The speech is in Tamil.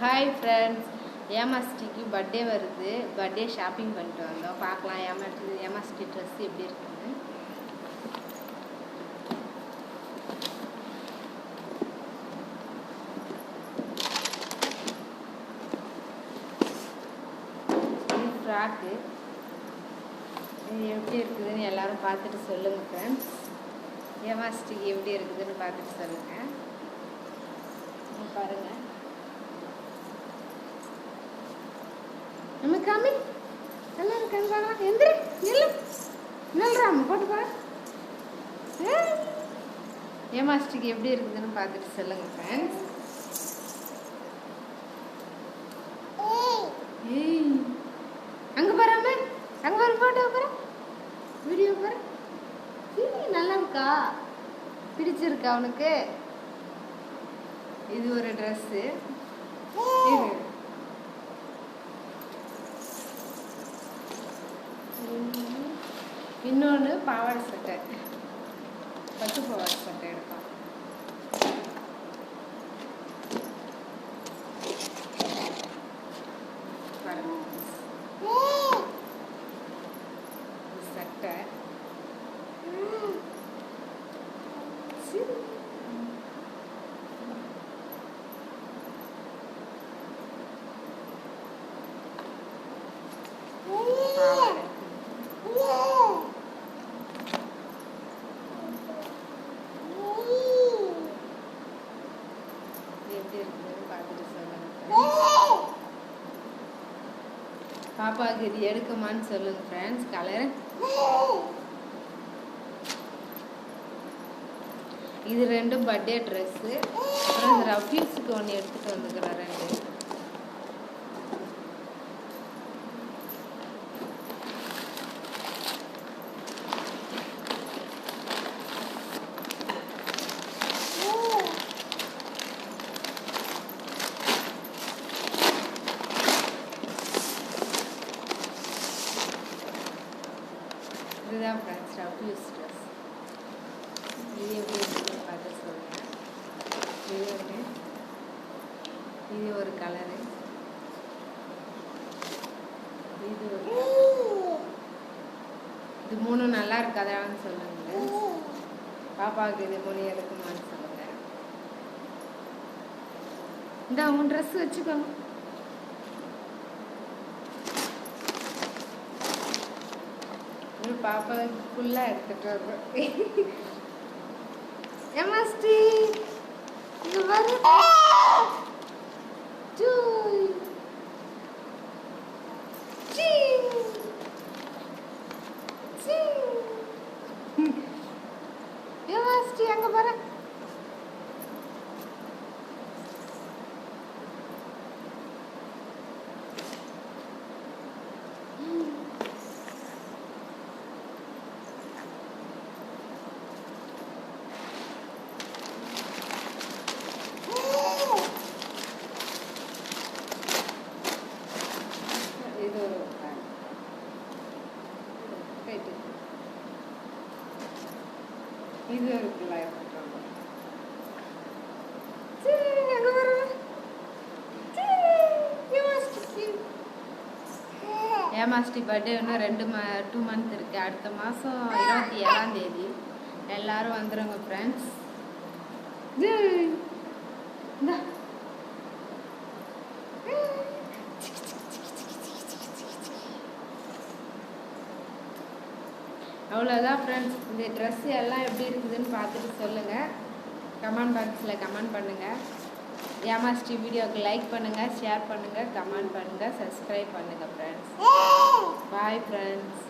ஹாய் ஃப்ரெண்ட்ஸ் ஏமாஸ்டிக்கு பர்த்டே வருது. பர்த்டே ஷாப்பிங் பண்ணிட்டு வந்தோம். பார்க்கலாம் ஏமாஸ்டி ஏமாஸ்டி ட்ரெஸ் எப்படி இருக்குன்னு. இது ஃப்ராக்கு இது எப்படி இருக்குதுன்னு எல்லோரும் பார்த்துட்டு சொல்லுங்கள் ஃப்ரெண்ட்ஸ் ஏமாஸ்டிக்கு எப்படி இருக்குதுன்னு பார்த்துட்டு சொல்லுங்கள் பாருங்கள் நம்ம காமி நல்லா பார்க்கலாம் எந்திரி நில்லு. நில்றாம போட்டு பாரு ஏமாஸ்டிக் எப்படி இருக்குதுன்னு பார்த்துட்டு சொல்லுங்க ஃப்ரெண்ட்ஸ் ஏய். அங்க பாராம அங்க பாரு போட்டோ பாரு. வீடியோ பாரு. நல்லா இருக்கா? பிடிச்சிருக்கா உனக்கு இது ஒரு ட்ரெஸ்ஸு இது இன்னொன்று பாவாடை சட்டை பட்டு பாவாடை சட்டை எடுப்பான் சட்டை சீ. பாவாடை இது எப்படி இருக்குதுன்னு பார்த்துட்டு சொல்லுங்க பாப்பாவுக்கு இது எடுக்குமான்னு சொல்லுங்க ஃப்ரெண்ட்ஸ் கலர். இது ரெண்டும் பர்த்டே ட்ரெஸ்ஸு அப்புறம் இந்த ரஃபீஸுக்கு ஒன்று எடுத்துகிட்டு வந்துக்கிறேன் ரெண்டு. இதுதான் ஃப்ரெண்ட்ஸ் யூஸ் ட்ரெஸ் இது எப்படி பார்த்து சொல்கிறேன் இது ஒன்று இது ஒரு கலரு. இது ஒரு இது மூணு நல்லா இருக்காதான்னு சொல்லுங்க பாப்பாவுக்கு இது மூணு எடுக்குமான்னு சொல்லுங்க. இந்த உன் ட்ரெஸ் வச்சுக்கோங்க பாப்பா ஃபுல்லாக எடுத்துட்டு வருவேன் எம்எஸ்டி இது பாரு ஜூய். சீங். சீங். எம்எஸ்டி அங்க பாரு இது ஒரு fan. ரைட்டு. பாருங்க. சீ, ஏமாஸ்டி. பர்த்டே இன்னும் ரெண்டு ம டூ மந்த் இருக்கு. அடுத்த மாதம் இருபத்தி ஏழாம் தேதி. எல்லாரும் வந்துடுங்க ஃப்ரெண்ட்ஸ் இந்தா. அவ்வளோதான் ஃப்ரெண்ட்ஸ் இந்த ட்ரெஸ் எல்லாம் எப்படி இருக்குதுன்னு பார்த்துட்டு சொல்லுங்கள் கமெண்ட் பாக்ஸில் கமெண்ட் பண்ணுங்கள் ஏமாஸ்டி வீடியோவுக்கு லைக் பண்ணுங்கள் ஷேர் பண்ணுங்கள் கமெண்ட் பண்ணுங்கள் சப்ஸ்கிரைப் பண்ணுங்கள் ஃப்ரெண்ட்ஸ் பாய் ஃப்ரெண்ட்ஸ்